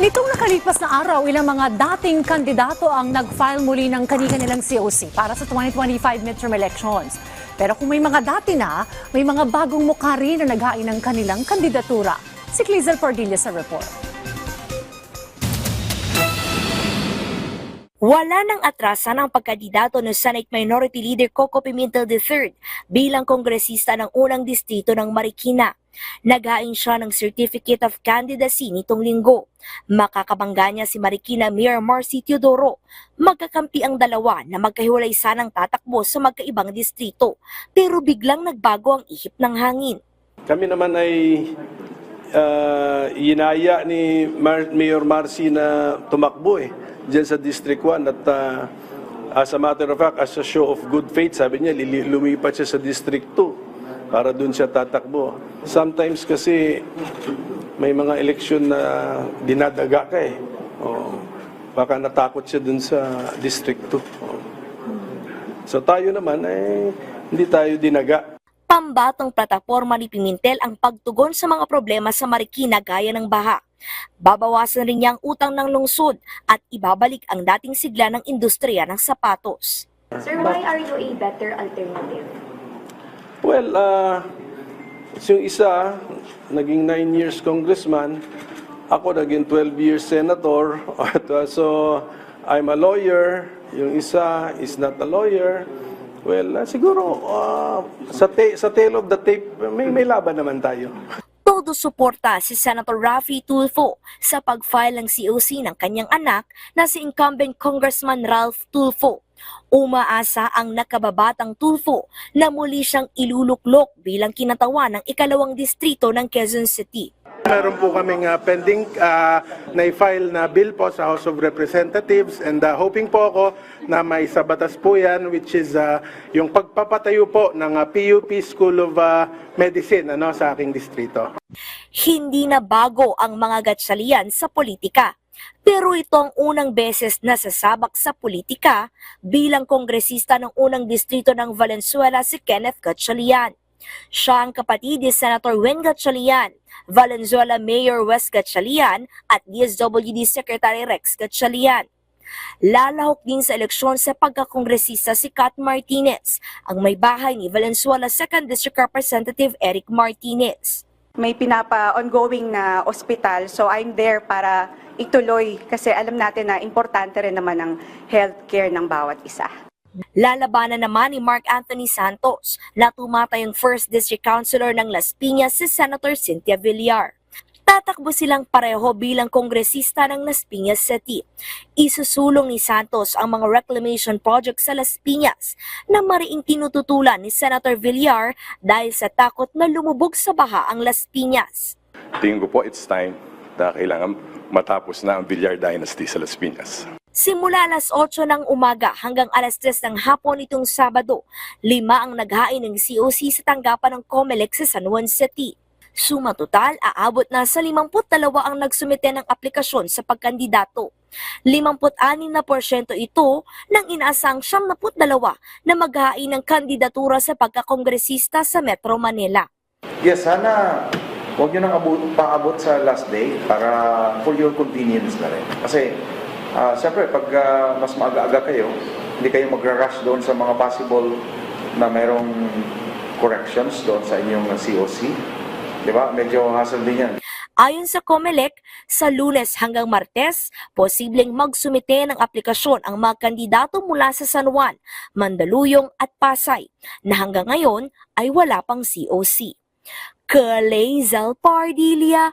Nitong nakalipas na araw, ilang mga dating kandidato ang nag-file muli ng kanilang COC para sa 2025 midterm elections. Pero kung may mga dati na, may mga bagong mukha rin na naghain ng kanilang kandidatura. Si Clizel Pardilla sa report. Wala nang atrasan ang pagkandidato ng Senate Minority Leader Coco Pimentel III bilang kongresista ng unang distrito ng Marikina. Naghain siya ng Certificate of Candidacy nitong linggo. Makakabangga niya si Marikina Mayor Marcy Teodoro. Magkakampi ang dalawa na magkahiwalay sanang tatakbo sa magkaibang distrito pero biglang nagbago ang ihip ng hangin. Kami naman ay uh, inaya ni Mar- Mayor Marcy na tumakbo eh, dyan sa District 1 at uh, as a matter of fact, as a show of good faith, sabi niya, lumipat siya sa District 2 para dun siya tatakbo. Sometimes kasi may mga eleksyon na dinadaga ka eh. O, baka natakot siya dun sa District 2. O. So tayo naman eh, hindi tayo dinaga. Pambatong plataforma ni Pimentel ang pagtugon sa mga problema sa Marikina gaya ng baha. Babawasan rin niya ang utang ng lungsod at ibabalik ang dating sigla ng industriya ng sapatos. Sir, why are you a better alternative? Well, uh, yung isa, naging 9 years congressman, ako naging 12 years senator. At, uh, so, I'm a lawyer. Yung isa is not a lawyer. Well, uh, siguro, uh, sa, ta- sa tail of the tape, may, may laban naman tayo. Todo suporta si Senator Raffy Tulfo sa pag-file ng COC ng kanyang anak na si incumbent Congressman Ralph Tulfo. Umaasa ang nakababatang Tulfo na muli siyang iluluklok bilang kinatawan ng ikalawang distrito ng Quezon City. Meron po kaming uh, pending uh, na i-file na bill po sa House of Representatives and uh, hoping po ako na may sabatas po yan which is uh, yung pagpapatayo po ng uh, PUP School of uh, Medicine ano, sa aking distrito. Hindi na bago ang mga gatsalian sa politika. Pero ito ang unang beses na sasabak sa politika bilang kongresista ng unang distrito ng Valenzuela si Kenneth Gatchalian. Siya ang kapatid ni Senator Wen Gatchalian, Valenzuela Mayor Wes Gatchalian at DSWD Secretary Rex Gatchalian. Lalahok din sa eleksyon sa pagkakongresista si Kat Martinez, ang may bahay ni Valenzuela 2nd District Representative Eric Martinez. may pinapa-ongoing na ospital. So I'm there para ituloy kasi alam natin na importante rin naman ang healthcare ng bawat isa. Lalabanan naman ni Mark Anthony Santos na tumatayong 1st District Councilor ng Las Piñas si Senator Cynthia Villar. Tatakbo silang pareho bilang kongresista ng Las Piñas City. Isusulong ni Santos ang mga reclamation project sa Las Piñas na mariing tinututulan ni Senator Villar dahil sa takot na lumubog sa baha ang Las Piñas. Tingin ko po it's time na kailangan matapos na ang Villar Dynasty sa Las Piñas. Simula alas 8 ng umaga hanggang alas 3 ng hapon itong Sabado, lima ang naghain ng COC sa tanggapan ng COMELEC sa San Juan City. Suma total, aabot na sa 52 ang nagsumite ng aplikasyon sa pagkandidato. 56 na porsyento ito ng inaasang 72 na maghain ng kandidatura sa pagkakongresista sa Metro Manila. Yes, sana huwag nyo nang abot, paabot sa last day para for your convenience na rin. Kasi, uh, siyempre, pag ah, mas maaga-aga kayo, hindi kayo magra-rush doon sa mga possible na mayroong corrections doon sa inyong COC. Di ba? Medyo hassle din yan. Ayon sa COMELEC, sa lunes hanggang martes, posibleng magsumite ng aplikasyon ang mga kandidato mula sa San Juan, Mandaluyong at Pasay, na hanggang ngayon ay wala pang COC. Kalezal Pardilia